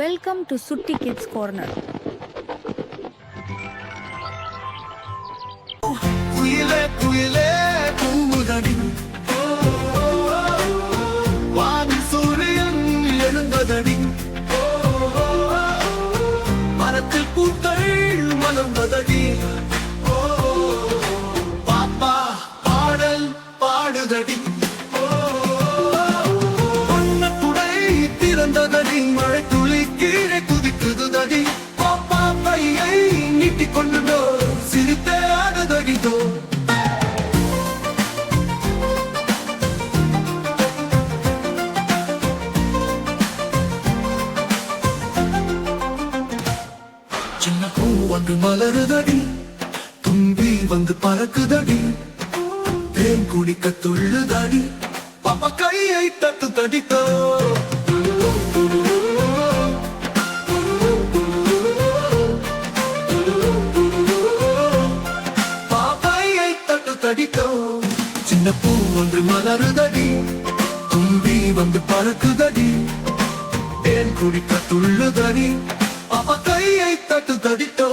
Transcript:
Welcome to Chutti kids corner குயிலே குயிலே பூமுதடி வான் சூரியன் எழுந்ததடி. மரத்தில் பூக்கள் மலர்ந்ததடி. பாப்பா பாடல் பாடுதடி. பாப்பா கையை நீட்டிக் கொண்டுதோ சிரித்தே சின்ன பூ வந்து மலருதடி தும்பி வந்து பறக்குதடி தேன் குடிக்க துள்ளுதடி பாப்பா கையை தட்டு தடித்தோ சின்ன பூ ஒன்று மலருதடி தும்பி வந்து பறக்குதடி. தேன் குடிக்க துள்ளுதடி அவ கையை தட்டு தடித்தோ